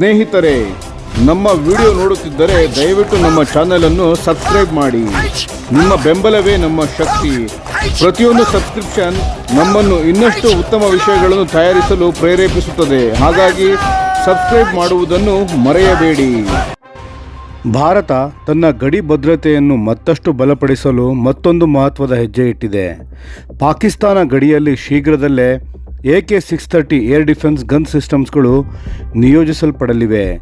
ಸ್ನೇಹಿತರೆ, ನಮ್ಮ ವಿಡಿಯೋ ನೋಡುತ್ತಿದ್ದರೆ ದಯವಿಟ್ಟು ನಮ್ಮ ಚಾನೆಲ್ ಅನ್ನು ಸಬ್ಸ್ಕ್ರೈಬ್ ಮಾಡಿ. ನಿಮ್ಮ ಬೆಂಬಲವೇ ನಮ್ಮ ಶಕ್ತಿ. ಪ್ರತಿಯೊಂದು ಸಬ್ಸ್ಕ್ರಿಪ್ಷನ್ ನಮ್ಮನ್ನು ಇನ್ನಷ್ಟು ಉತ್ತಮ ವಿಷಯಗಳನ್ನು ತಯಾರಿಸಲು ಪ್ರೇರೇಪಿಸುತ್ತದೆ. ಹಾಗಾಗಿ ಸಬ್ಸ್ಕ್ರೈಬ್ ಮಾಡುವುದನ್ನು ಮರೆಯಬೇಡಿ. ಭಾರತ ತನ್ನ ಗಡಿ ಭದ್ರತೆಯನ್ನು ಮತ್ತಷ್ಟು ಬಲಪಡಿಸಲು ಮತ್ತೊಂದು ಮಹತ್ವದ ಹೆಜ್ಜೆ ಇಟ್ಟಿದೆ. ಪಾಕಿಸ್ತಾನ ಗಡಿಯಲ್ಲಿ ಶೀಘ್ರದಲ್ಲೇ A K six thirty air defence gun ಸಿಸ್ಟಮ್ಸ್ಗಳು ನಿಯೋಜಿಸಲ್ಪಡಲಿವೆ?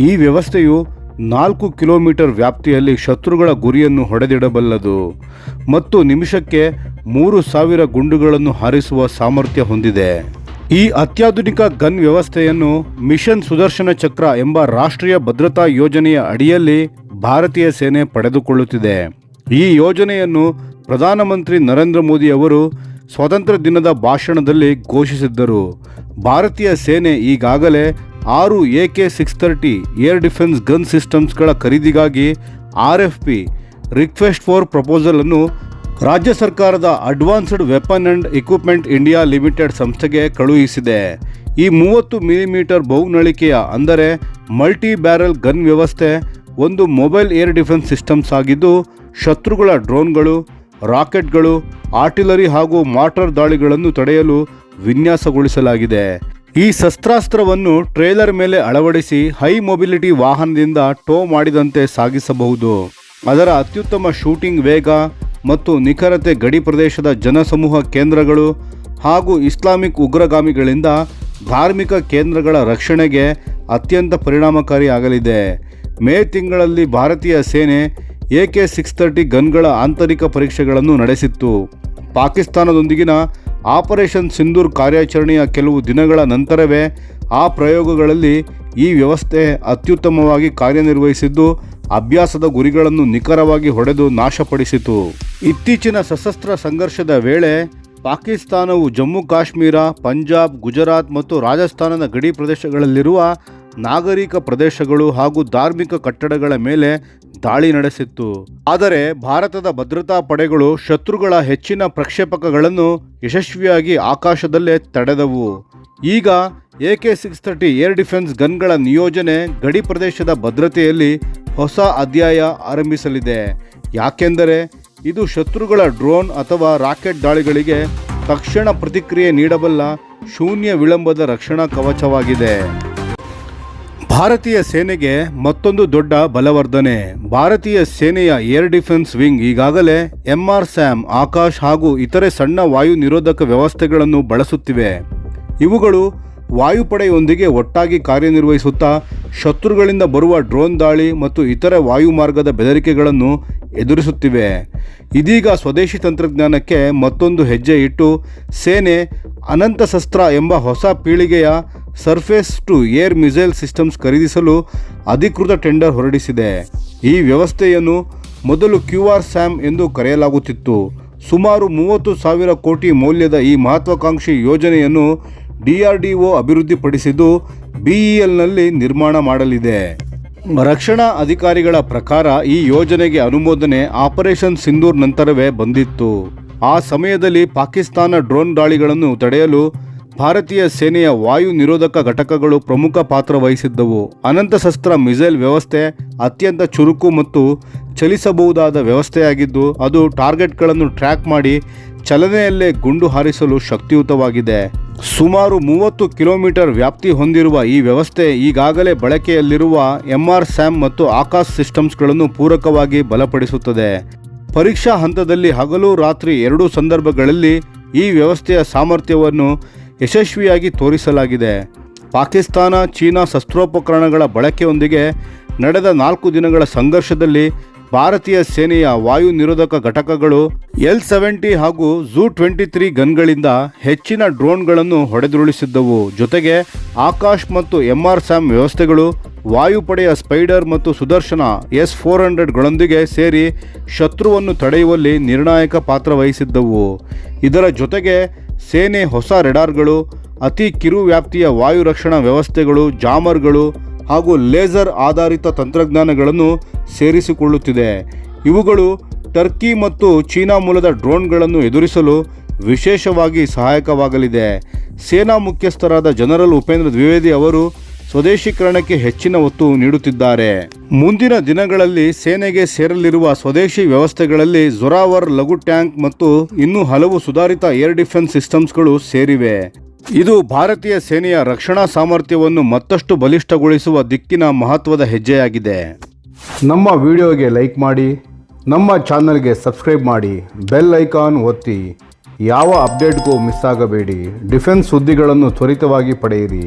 ಈ ವ್ಯವಸ್ಥೆಯು ನಾಲ್ಕು ಕಿಲೋಮೀಟರ್ ವ್ಯಾಪ್ತಿಯಲ್ಲಿ ಶತ್ರುಗಳ ಗುರಿಯನ್ನು ಹೊಡೆದಿಡಬಲ್ಲದು ಮತ್ತು ನಿಮಿಷಕ್ಕೆ ಮೂರು ಸಾವಿರ ಗುಂಡುಗಳನ್ನು ಹಾರಿಸುವ ಸಾಮರ್ಥ್ಯ ಹೊಂದಿದೆ. ಈ ಅತ್ಯಾಧುನಿಕ ಗನ್ ವ್ಯವಸ್ಥೆಯನ್ನು ಮಿಷನ್ ಸುದರ್ಶನ ಚಕ್ರ ಎಂಬ ರಾಷ್ಟ್ರೀಯ ಭದ್ರತಾ ಯೋಜನೆಯ ಅಡಿಯಲ್ಲಿ ಭಾರತೀಯ ಸೇನೆ ಪಡೆದುಕೊಳ್ಳುತ್ತಿದೆ. ಈ ಯೋಜನೆಯನ್ನು ಪ್ರಧಾನಮಂತ್ರಿ ನರೇಂದ್ರ ಮೋದಿ ಅವರು ಸ್ವಾತಂತ್ರ್ಯ ದಿನದ ಭಾಷಣದಲ್ಲಿ ಘೋಷಿಸಿದ್ದರು. ಭಾರತೀಯ ಸೇನೆ ಈಗಾಗಲೇ ಆರು A K six thirty air defence gun ಸಿಸ್ಟಮ್ಸ್ಗಳ ಖರೀದಿಗಾಗಿ R F P request for ಪ್ರಪೋಸಲನ್ನು ರಾಜ್ಯ ಸರ್ಕಾರದ advanced weapon and equipment India limited ಸಂಸ್ಥೆಗೆ ಕಳುಹಿಸಿದೆ. ಈ ಮೂವತ್ತು ಮಿಲಿಮೀಟರ್ ಬಹುನಳಿಕೆಯ ಅಂದರೆ ಮಲ್ಟಿ ಬ್ಯಾರಲ್ ಗನ್ ವ್ಯವಸ್ಥೆ, ಒಂದು ಮೊಬೈಲ್ ಏರ್ ಡಿಫೆನ್ಸ್ ಸಿಸ್ಟಮ್ಸ್ ಆಗಿದ್ದು, ಶತ್ರುಗಳ ಡ್ರೋನ್ಗಳು, ರಾಕೆಟ್ಗಳು ಆರ್ಟಿಲರಿ ಹಾಗೂ ಮಾರ್ಟರ್ ದಾಳಿಗಳನ್ನು ತಡೆಯಲು ವಿನ್ಯಾಸಗೊಳಿಸಲಾಗಿದೆ. ಈ ಶಸ್ತ್ರಾಸ್ತ್ರವನ್ನು ಟ್ರೇಲರ್ ಮೇಲೆ ಅಳವಡಿಸಿ ಹೈ ಮೊಬಿಲಿಟಿ ವಾಹನದಿಂದ ಟೋ ಮಾಡಿದಂತೆ ಸಾಗಿಸಬಹುದು. ಅದರ ಅತ್ಯುತ್ತಮ ಶೂಟಿಂಗ್ ವೇಗ ಮತ್ತು ನಿಖರತೆ ಗಡಿ ಪ್ರದೇಶದ ಜನಸಮೂಹ ಕೇಂದ್ರಗಳು ಹಾಗೂ ಇಸ್ಲಾಮಿಕ್ ಉಗ್ರಗಾಮಿಗಳಿಂದ ಧಾರ್ಮಿಕ ಕೇಂದ್ರಗಳ ರಕ್ಷಣೆಗೆ ಅತ್ಯಂತ ಪರಿಣಾಮಕಾರಿಯಾಗಲಿದೆ. ಮೇ ತಿಂಗಳಲ್ಲಿ ಭಾರತೀಯ ಸೇನೆ ಎ ಕೆ ಸಿಕ್ಸ್ ತರ್ಟಿ ಗನ್ಗಳ ಆಂತರಿಕ ಪರೀಕ್ಷೆಗಳನ್ನು ನಡೆಸಿತ್ತು. ಪಾಕಿಸ್ತಾನದೊಂದಿಗಿನ ಆಪರೇಷನ್ ಸಿಂಧೂರ್ ಕಾರ್ಯಾಚರಣೆಯ ಕೆಲವು ದಿನಗಳ ನಂತರವೇ ಆ ಪ್ರಯೋಗಗಳಲ್ಲಿ ಈ ವ್ಯವಸ್ಥೆ ಅತ್ಯುತ್ತಮವಾಗಿ ಕಾರ್ಯನಿರ್ವಹಿಸಿದ್ದು, ಅಭ್ಯಾಸದ ಗುರಿಗಳನ್ನು ನಿಖರವಾಗಿ ಹೊಡೆದು ನಾಶಪಡಿಸಿತು. ಇತ್ತೀಚಿನ ಸಶಸ್ತ್ರ ಸಂಘರ್ಷದ ವೇಳೆ ಪಾಕಿಸ್ತಾನವು ಜಮ್ಮು ಕಾಶ್ಮೀರ, ಪಂಜಾಬ್, ಗುಜರಾತ್ ಮತ್ತು ರಾಜಸ್ಥಾನದ ಗಡಿ ಪ್ರದೇಶಗಳಲ್ಲಿರುವ ನಾಗರಿಕ ಪ್ರದೇಶಗಳು ಹಾಗೂ ಧಾರ್ಮಿಕ ಕಟ್ಟಡಗಳ ಮೇಲೆ ದಾಳಿ ನಡೆಸಿತ್ತು. ಆದರೆ ಭಾರತದ ಭದ್ರತಾ ಪಡೆಗಳು ಶತ್ರುಗಳ ಹೆಚ್ಚಿನ ಪ್ರಕ್ಷೇಪಕಗಳನ್ನು ಯಶಸ್ವಿಯಾಗಿ ಆಕಾಶದಲ್ಲೇ ತಡೆದವು. ಈಗ A K six thirty air defence ಗನ್ಗಳ ನಿಯೋಜನೆ ಗಡಿ ಪ್ರದೇಶದ ಭದ್ರತೆಯಲ್ಲಿ ಹೊಸ ಅಧ್ಯಾಯ ಆರಂಭಿಸಲಿದೆ. ಯಾಕೆಂದರೆ ಇದು ಶತ್ರುಗಳ ಡ್ರೋನ್ ಅಥವಾ ರಾಕೆಟ್ ದಾಳಿಗಳಿಗೆ ತಕ್ಷಣ ಪ್ರತಿಕ್ರಿಯೆ ನೀಡಬಲ್ಲ ಶೂನ್ಯ ವಿಳಂಬದ ರಕ್ಷಣಾ ಕವಚವಾಗಿದೆ. ಭಾರತೀಯ ಸೇನೆಗೆ ಮತ್ತೊಂದು ದೊಡ್ಡ ಬಲವರ್ಧನೆ. ಭಾರತೀಯ ಸೇನೆಯ ಏರ್ ಡಿಫೆನ್ಸ್ ವಿಂಗ್ ಈಗಾಗಲೇ ಎಂಆರ್ ಸ್ಯಾಮ್, ಆಕಾಶ್ ಹಾಗೂ ಇತರೆ ಸಣ್ಣ ವಾಯು ನಿರೋಧಕ ವ್ಯವಸ್ಥೆಗಳನ್ನು ಬಳಸುತ್ತಿವೆ. ಇವುಗಳು ವಾಯುಪಡೆಯೊಂದಿಗೆ ಒಟ್ಟಾಗಿ ಕಾರ್ಯನಿರ್ವಹಿಸುತ್ತಾ, ಶತ್ರುಗಳಿಂದ ಬರುವ ಡ್ರೋನ್ ದಾಳಿ ಮತ್ತು ಇತರ ವಾಯುಮಾರ್ಗದ ಬೆದರಿಕೆಗಳನ್ನು ಎದುರಿಸುತ್ತಿವೆ. ಇದೀಗ ಸ್ವದೇಶಿ ತಂತ್ರಜ್ಞಾನಕ್ಕೆ ಮತ್ತೊಂದು ಹೆಜ್ಜೆ ಇಟ್ಟು, ಸೇನೆ ಅನಂತ ಶಸ್ತ್ರ ಎಂಬ ಹೊಸ ಪೀಳಿಗೆಯ surface to air missile systems ಖರೀದಿಸಲು ಅಧಿಕೃತ ಟೆಂಡರ್ ಹೊರಡಿಸಿದೆ. ಈ ವ್ಯವಸ್ಥೆಯನ್ನು ಮೊದಲು ಕ್ಯೂ ಆರ್ ಸ್ಯಾಮ್ ಎಂದು ಕರೆಯಲಾಗುತ್ತಿತ್ತು. ಸುಮಾರು ಮೂವತ್ತು ಸಾವಿರ ಕೋಟಿ ಮೌಲ್ಯದ ಈ ಮಹತ್ವಾಕಾಂಕ್ಷಿ ಯೋಜನೆಯನ್ನು ಡಿಆರ್ಡಿಒ ಅಭಿವೃದ್ಧಿಪಡಿಸಿದ್ದು ಬಿಇಎಲ್ನಲ್ಲಿ ನಿರ್ಮಾಣ ಮಾಡಲಿದೆ. ರಕ್ಷಣಾ ಅಧಿಕಾರಿಗಳ ಪ್ರಕಾರ ಈ ಯೋಜನೆಗೆ ಅನುಮೋದನೆ ಆಪರೇಷನ್ ಸಿಂಧೂರ್ ನಂತರವೇ ಬಂದಿತ್ತು. ಆ ಸಮಯದಲ್ಲಿ ಪಾಕಿಸ್ತಾನ ಡ್ರೋನ್ ದಾಳಿಗಳನ್ನು ತಡೆಯಲು ಭಾರತೀಯ ಸೇನೆಯ ವಾಯು ನಿರೋಧಕ ಘಟಕಗಳು ಪ್ರಮುಖ ಪಾತ್ರ ವಹಿಸಿದ್ದವು. ಅನಂತ ಶಸ್ತ್ರ, ಮಿಸೈಲ್ ವ್ಯವಸ್ಥೆ ಅತ್ಯಂತ ಚುರುಕು ಮತ್ತು ಚಲಿಸಬಹುದಾದ ವ್ಯವಸ್ಥೆಯಾಗಿದ್ದು, ಅದು ಟಾರ್ಗೆಟ್ಗಳನ್ನು ಟ್ರ್ಯಾಕ್ ಮಾಡಿ ಚಲನೆಯಲ್ಲೇ ಗುಂಡು ಹಾರಿಸಲು ಶಕ್ತಿಯುತವಾಗಿದೆ. ಸುಮಾರು ಮೂವತ್ತು ಕಿಲೋಮೀಟರ್ ವ್ಯಾಪ್ತಿ ಹೊಂದಿರುವ ಈ ವ್ಯವಸ್ಥೆ ಈಗಾಗಲೇ ಬಳಕೆಯಲ್ಲಿರುವ ಎಂಆರ್ ಸ್ಯಾಮ್ ಮತ್ತು ಆಕಾಶ್ ಸಿಸ್ಟಮ್ಸ್ಗಳನ್ನು ಪೂರಕವಾಗಿ ಬಲಪಡಿಸುತ್ತದೆ. ಪರೀಕ್ಷಾ ಹಂತದಲ್ಲಿ ಹಗಲು ರಾತ್ರಿ ಎರಡೂ ಸಂದರ್ಭಗಳಲ್ಲಿ ಈ ವ್ಯವಸ್ಥೆಯ ಸಾಮರ್ಥ್ಯವನ್ನು ಯಶಸ್ವಿಯಾಗಿ ತೋರಿಸಲಾಗಿದೆ. ಪಾಕಿಸ್ತಾನ, ಚೀನಾ ಶಸ್ತ್ರೋಪಕರಣಗಳ ಬಳಕೆಯೊಂದಿಗೆ ನಡೆದ ನಾಲ್ಕು ದಿನಗಳ ಸಂಘರ್ಷದಲ್ಲಿ ಭಾರತೀಯ ಸೇನೆಯ ವಾಯು ನಿರೋಧಕ ಘಟಕಗಳು, ಎಲ್ ಸೆವೆಂಟಿ ಹಾಗೂ ಝೂ ಟ್ವೆಂಟಿ ತ್ರೀ ಗನ್ಗಳಿಂದ ಹೆಚ್ಚಿನ ಡ್ರೋನ್ಗಳನ್ನು ಹೊಡೆದುರುಳಿಸಿದ್ದವು. ಜೊತೆಗೆ ಆಕಾಶ್ ಮತ್ತು ಎಂಆರ್ ಸ್ಯಾಮ್ ವ್ಯವಸ್ಥೆಗಳು, ವಾಯುಪಡೆಯ ಸ್ಪೈಡರ್ ಮತ್ತು ಸುದರ್ಶನ ಎಸ್ ಫೋರ್ ಹಂಡ್ರೆಡ್ಗಳೊಂದಿಗೆ ಸೇರಿ ಶತ್ರುವನ್ನು ತಡೆಯುವಲ್ಲಿ ನಿರ್ಣಾಯಕ ಪಾತ್ರ ವಹಿಸಿದ್ದವು. ಇದರ ಜೊತೆಗೆ ಸೇನೆ ಹೊಸ ರೆಡಾರ್ಗಳು, ಅತಿ ಕಿರು ವ್ಯಾಪ್ತಿಯ ವಾಯು ರಕ್ಷಣಾ ವ್ಯವಸ್ಥೆಗಳು, ಜಾಮರ್ಗಳು ಹಾಗೂ ಲೇಸರ್ ಆಧಾರಿತ ತಂತ್ರಜ್ಞಾನಗಳನ್ನು ಸೇರಿಸಿಕೊಳ್ಳುತ್ತಿದೆ. ಇವುಗಳು ಟರ್ಕಿ ಮತ್ತು ಚೀನಾ ಮೂಲದ ಡ್ರೋನ್ಗಳನ್ನು ಎದುರಿಸಲು ವಿಶೇಷವಾಗಿ ಸಹಾಯಕವಾಗಲಿದೆ. ಸೇನಾ ಮುಖ್ಯಸ್ಥರಾದ ಜನರಲ್ ಉಪೇಂದ್ರ ದ್ವಿವೇದಿ ಅವರು ಸ್ವದೇಶೀಕರಣಕ್ಕೆ ಹೆಚ್ಚಿನ ಒತ್ತು ನೀಡುತ್ತಿದ್ದಾರೆ. ಮುಂದಿನ ದಿನಗಳಲ್ಲಿ ಸೇನೆಗೆ ಸೇರಲಿರುವ ಸ್ವದೇಶಿ ವ್ಯವಸ್ಥೆಗಳಲ್ಲಿ ಜೊರಾವರ್, ಲಘು ಟ್ಯಾಂಕ್ ಮತ್ತು ಇನ್ನೂ ಹಲವು ಸುಧಾರಿತ ಏರ್ ಡಿಫೆನ್ಸ್ ಸಿಸ್ಟಮ್ಸ್ಗಳು ಸೇರಿವೆ. ಇದು ಭಾರತೀಯ ಸೇನೆಯ ರಕ್ಷಣಾ ಸಾಮರ್ಥ್ಯವನ್ನು ಮತ್ತಷ್ಟು ಬಲಿಷ್ಠಗೊಳಿಸುವ ದಿಕ್ಕಿನ ಮಹತ್ವದ ಹೆಜ್ಜೆಯಾಗಿದೆ. ನಮ್ಮ ವಿಡಿಯೋಗೆ ಲೈಕ್ ಮಾಡಿ, ನಮ್ಮ ಚಾನಲ್ಗೆ ಸಬ್ಸ್ಕ್ರೈಬ್ ಮಾಡಿ, ಬೆಲ್ ಐಕಾನ್ ಒತ್ತಿ. ಯಾವ ಅಪ್ಡೇಟ್ಗೂ ಮಿಸ್ ಆಗಬೇಡಿ. ಡಿಫೆನ್ಸ್ ಸುದ್ದಿಗಳನ್ನು ತ್ವರಿತವಾಗಿ ಪಡೆಯಿರಿ.